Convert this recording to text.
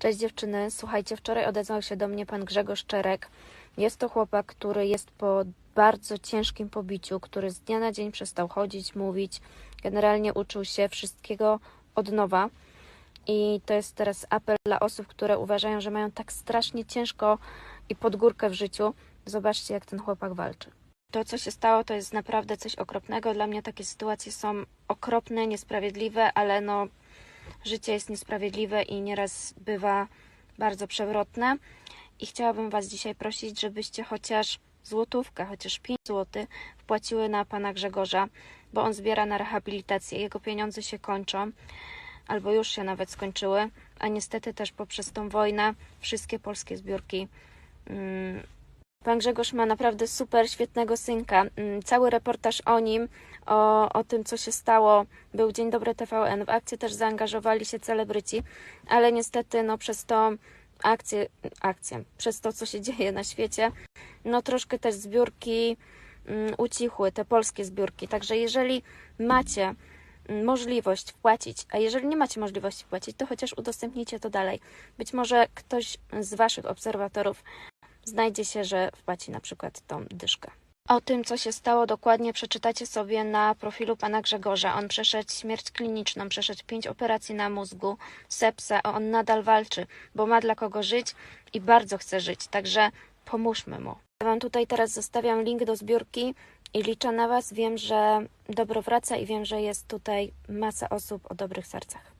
Cześć dziewczyny, słuchajcie, wczoraj odezwał się do mnie pan Grzegorz Czerek. Jest to chłopak, który jest po bardzo ciężkim pobiciu, który z dnia na dzień przestał chodzić, mówić. Generalnie uczył się wszystkiego od nowa. I to jest teraz apel dla osób, które uważają, że mają tak strasznie ciężko i pod górkę w życiu. Zobaczcie, jak ten chłopak walczy. To, co się stało, to jest naprawdę coś okropnego. Dla mnie takie sytuacje są okropne, niesprawiedliwe, ale no, życie jest niesprawiedliwe i nieraz bywa bardzo przewrotne. I chciałabym Was dzisiaj prosić, żebyście chociaż złotówkę, chociaż 5 zł wpłaciły na pana Grzegorza, bo on zbiera na rehabilitację. Jego pieniądze się kończą, albo już się nawet skończyły, a niestety też poprzez tą wojnę wszystkie polskie zbiórki. Mm, Pan Grzegorz ma naprawdę super, świetnego synka. Mm, Cały reportaż o nim, o, o tym, co się stało, był Dzień Dobry TVN. W akcję też zaangażowali się celebryci, ale niestety no, przez tą akcję, akcję, przez to, co się dzieje na świecie, no troszkę też zbiórki mm, ucichły, te polskie zbiórki. Także jeżeli macie mm, możliwość wpłacić, a jeżeli nie macie możliwości wpłacić, to chociaż udostępnijcie to dalej. Być może ktoś z Waszych obserwatorów znajdzie się, że wpłaci na przykład tą dyszkę. O tym, co się stało dokładnie, przeczytacie sobie na profilu pana Grzegorza. On przeszedł śmierć kliniczną, przeszedł pięć operacji na mózgu, sepsę, a on nadal walczy, bo ma dla kogo żyć i bardzo chce żyć, także pomóżmy mu. Ja Wam tutaj teraz zostawiam link do zbiórki i liczę na Was. Wiem, że dobro wraca i wiem, że jest tutaj masa osób o dobrych sercach.